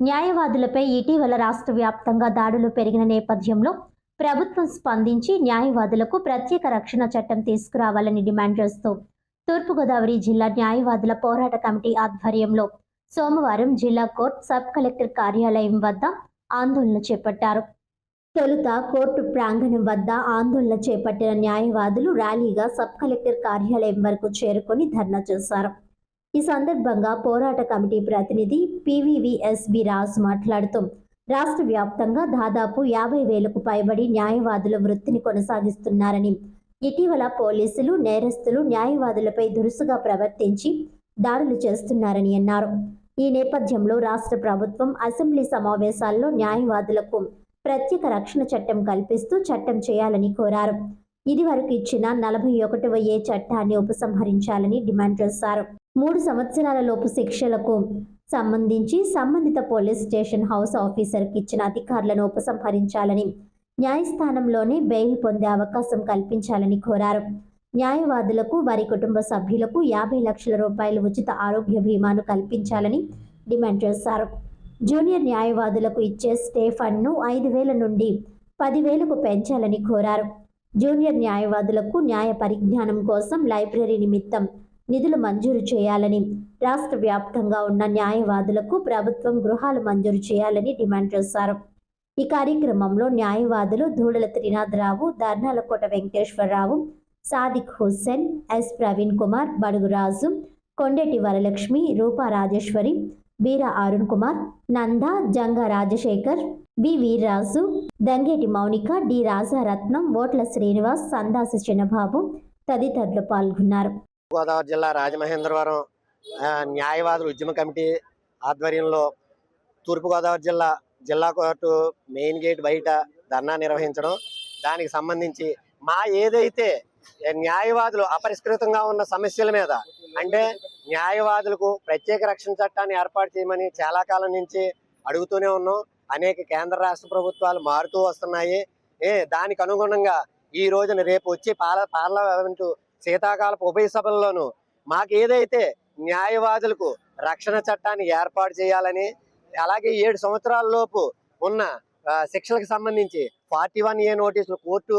న్యాయవాదులపై ఇటీవల రాష్ట్ర వ్యాప్తంగా దాడులు పెరిగిన నేపథ్యంలో ప్రభుత్వం స్పందించి న్యాయవాదులకు ప్రత్యేక రక్షణ చట్టం తీసుకురావాలని డిమాండ్ చేస్తూ తూర్పుగోదావరి జిల్లా న్యాయవాదుల పోరాట కమిటీ ఆధ్వర్యంలో సోమవారం జిల్లా కోర్టు సబ్ కలెక్టర్ కార్యాలయం వద్ద ఆందోళన చేపట్టారు. తొలుత కోర్టు ప్రాంగణం వద్ద ఆందోళన చేపట్టిన న్యాయవాదులు ర్యాలీగా సబ్ కలెక్టర్ కార్యాలయం వరకు చేరుకొని ధర్నా చేశారు. ఈ సందర్భంగా పోరాట కమిటీ ప్రతినిధి పివివిఎస్బి రాజు మాట్లాడుతూ రాష్ట్ర వ్యాప్తంగా దాదాపు యాభై వేలకు పైబడి న్యాయవాదుల వృత్తిని కొనసాగిస్తున్నారని ఇటీవల పోలీసులు నేరస్తులు న్యాయవాదులపై దురుసుగా ప్రవర్తించి దాడులు చేస్తున్నారని అన్నారు. ఈ నేపథ్యంలో రాష్ట్ర ప్రభుత్వం అసెంబ్లీ సమావేశాల్లో న్యాయవాదులకు ప్రత్యేక రక్షణ చట్టం కల్పిస్తూ చట్టం చేయాలని కోరారు. ఇదివరకు ఇచ్చిన నలభై ఒకటవ ఏ చట్టాన్ని ఉపసంహరించాలని డిమాండ్ చేశారు. మూడు సంవత్సరాల లోపు శిక్షలకు సంబంధించి సంబంధిత పోలీస్ స్టేషన్ హౌస్ ఆఫీసర్కి ఇచ్చిన అధికారులను ఉపసంహరించాలని న్యాయస్థానంలోనే బెయిల్ పొందే అవకాశం కల్పించాలని కోరారు. న్యాయవాదులకు వారి కుటుంబ సభ్యులకు యాభై లక్షల రూపాయల ఉచిత ఆరోగ్య బీమాను కల్పించాలని డిమాండ్ చేశారు. జూనియర్ న్యాయవాదులకు ఇచ్చే స్టే ఫండ్ను ఐదు వేల నుండి పదివేలకు పెంచాలని కోరారు. జూనియర్ న్యాయవాదులకు న్యాయ పరిజ్ఞానం కోసం లైబ్రరీ నిమిత్తం నిధులు మంజూరు చేయాలని రాష్ట్ర వ్యాప్తంగా ఉన్న న్యాయవాదులకు ప్రభుత్వం గృహాలు మంజూరు చేయాలని డిమాండ్ చేశారు. ఈ కార్యక్రమంలో న్యాయవాదులు Dhulala Trinatharao Darnalakota Venkateswararao Sadiq Hussain S Praveen Kumar Baduguraju Kondeti Varalakshmi Rupa Rajeswari Veera Arun Kumar Nanda Janga Rajasekhar B Veerraju Dangeti Mounika D Rajaratnam Otla Srinivas Sandasa చిన్నబాబు తదితరులు పాల్గొన్నారు. గోదావరి జిల్లా రాజమహేంద్రవరం న్యాయవాదుల ఉద్యమ కమిటీ ఆధ్వర్యంలో తూర్పుగోదావరి జిల్లా జిల్లా కోర్టు మెయిన్ గేట్ బయట ధర్నా నిర్వహించడం. దానికి సంబంధించి మా ఏదైతే న్యాయవాదులు అపరిష్కృతంగా ఉన్న సమస్యల మీద అంటే న్యాయవాదులకు ప్రత్యేక రక్షణ చట్టాన్ని ఏర్పాటు చేయమని చాలా కాలం నుంచి అడుగుతూనే ఉన్నాం. అనేక కేంద్ర రాష్ట్ర ప్రభుత్వాలు మారుతూ వస్తున్నాయి. ఏ దానికి అనుగుణంగా ఈ రోజున రేపు వచ్చి పార్ల పార్లమెంటు శీతాకాలపు ఉభయ సభల్లోనూ మాకు ఏదైతే న్యాయవాదులకు రక్షణ చట్టాన్ని ఏర్పాటు చేయాలని అలాగే ఏడు సంవత్సరాల లోపు ఉన్న శిక్షలకు సంబంధించి ఫార్టీ వన్ ఏ నోటీసులు court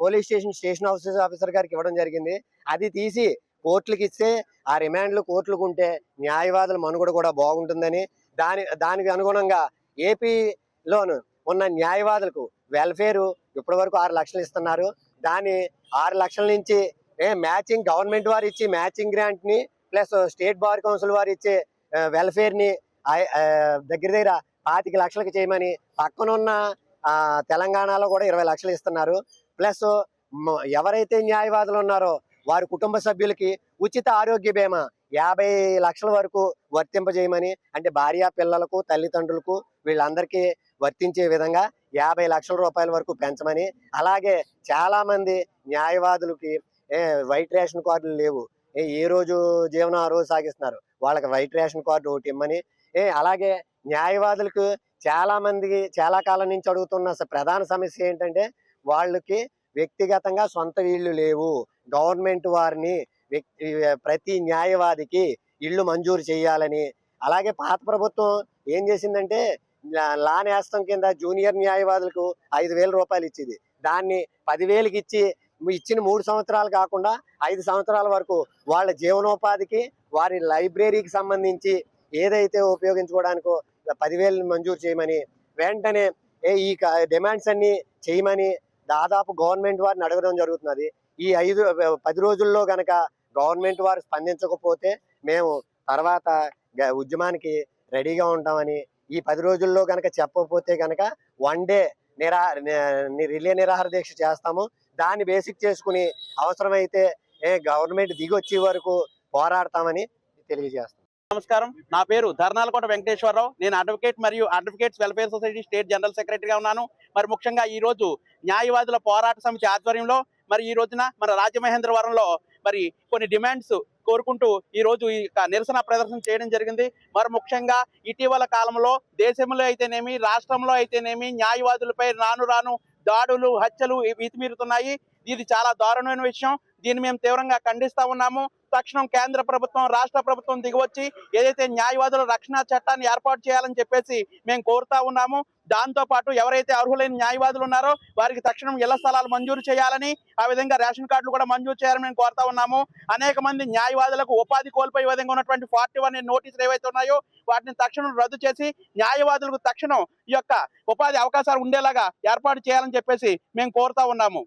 police station station officer officer గారికి ఇవ్వడం జరిగింది. అది తీసి కోర్టులకు ఇస్తే ఆ రిమాండ్లు కోర్టులకు ఉంటే న్యాయవాదుల మనుగడ కూడా బాగుంటుందని. దాని దానికి అనుగుణంగా ఏపీలోను ఉన్న న్యాయవాదులకు వెల్ఫేరు ఇప్పటి వరకు ఆరు లక్షలు ఇస్తున్నారు. దాని ఆరు లక్షల నుంచి మ్యాచింగ్ గవర్నమెంట్ వారు ఇచ్చి మ్యాచింగ్ గ్రాంట్ని ప్లస్ స్టేట్ బార్ కౌన్సిల్ వారు ఇచ్చే వెల్ఫేర్ని దగ్గర దగ్గర పాతిక లక్షలకు చేయమని పక్కనున్న ఉన్న తెలంగాణలో కూడా ఇరవై లక్షలు ఇస్తున్నారు. ప్లస్ ఎవరైతే న్యాయవాదులు ఉన్నారో వారి కుటుంబ సభ్యులకి ఉచిత ఆరోగ్య బీమా యాభై లక్షల వరకు వర్తింపజేయమని అంటే భార్య పిల్లలకు తల్లిదండ్రులకు వీళ్ళందరికీ వర్తించే విధంగా యాభై లక్షల రూపాయల వరకు పెంచమని అలాగే చాలామంది న్యాయవాదులకి వైట్ రేషన్ కార్డులు లేవు. ఏ, రోజు జీవనం ఆ రోజు సాగిస్తున్నారు? వాళ్ళకి వైట్ రేషన్ కార్డు ఒకటి ఇమ్మని. ఏ అలాగే న్యాయవాదులకు చాలా మందికి చాలా కాలం నుంచి అడుగుతున్న ప్రధాన సమస్య ఏంటంటే వాళ్ళకి వ్యక్తిగతంగా సొంత ఇళ్ళు లేవు. గవర్నమెంట్ వారిని వ్యక్తి ప్రతి న్యాయవాదికి ఇళ్ళు మంజూరు చేయాలని. అలాగే పాత ప్రభుత్వం ఏం చేసిందంటే లా- లా నేస్తం కింద జూనియర్ న్యాయవాదులకు ఐదు వేల రూపాయలు ఇచ్చింది. దాన్ని పదివేలకి ఇచ్చి ఇచ్చిన మూడు సంవత్సరాలు కాకుండా ఐదు సంవత్సరాల వరకు వాళ్ళ జీవనోపాధికి వారి లైబ్రరీకి సంబంధించి ఏదైతే ఉపయోగించుకోవడానికో పదివేలు మంజూరు చేయమని వెంటనే ఏ ఈ డిమాండ్స్ అన్ని చేయమని దాదాపు గవర్నమెంట్ వారిని అడగడం జరుగుతున్నది. ఈ ఐదు పది రోజుల్లో గనక గవర్నమెంట్ వారు స్పందించకపోతే మేము తర్వాత గ- ఉద్యమానికి రెడీగా ఉంటామని ఈ పది రోజుల్లో కనుక చెప్పకపోతే కనుక వన్ డే నిరా రిలే నిరాహార దీక్ష చేస్తాము. దాన్ని బేసిక్ చేసుకుని అవసరమైతే ఏ గవర్నమెంట్ దిగొచ్చే వరకు పోరాడతామని తెలియజేస్తాం నమస్కారం. నా పేరు ధర్నాలకోట వెంకటేశ్వరరావు. నేను అడ్వకేట్ మరియు advocates welfare society state general సెక్రటరీగా ఉన్నాను. మరి ముఖ్యంగా ఈ రోజు న్యాయవాదుల పోరాట సమితి ఆధ్వర్యంలో మరి ఈ రోజున మన రాజమహేంద్రవరంలో మరి కొన్ని డిమాండ్స్ కోరుకుంటూ ఈ రోజు ఈ యొక్క నిరసన ప్రదర్శన చేయడం జరిగింది. మరి ముఖ్యంగా ఇటీవల కాలంలో దేశంలో అయితేనేమి రాష్ట్రంలో అయితేనేమి న్యాయవాదులపై రాను రాను దాడులు హత్యలు మితిమీరుతున్నాయి ఇది చాలా దారుణమైన విషయం. దీన్ని మేము తీవ్రంగా ఖండిస్తా ఉన్నాము. తక్షణం కేంద్ర ప్రభుత్వం రాష్ట్ర ప్రభుత్వం దిగివచ్చి ఏదైతే న్యాయవాదుల రక్షణ చట్టాన్ని ఏర్పాటు చేయాలని చెప్పేసి మేము కోరుతా ఉన్నాము. దాంతో పాటు ఎవరైతే అర్హులైన న్యాయవాదులు ఉన్నారో వారికి తక్షణం ఇళ్ళ స్థలాలు మంజూరు చేయాలని ఆ విధంగా రేషన్ కార్డులు కూడా మంజూరు చేయాలని మేము కోరుతా ఉన్నాము. అనేక మంది న్యాయవాదులకు ఉపాధి కోల్పోయే విధంగా ఉన్నటువంటి ఫార్టీ వన్ నోటీసులు ఏవైతే ఉన్నాయో వాటిని తక్షణం రద్దు చేసి న్యాయవాదులకు తక్షణం ఈ యొక్క ఉపాధి అవకాశాలు ఉండేలాగా ఏర్పాటు చేయాలని చెప్పేసి మేము కోరుతా ఉన్నాము.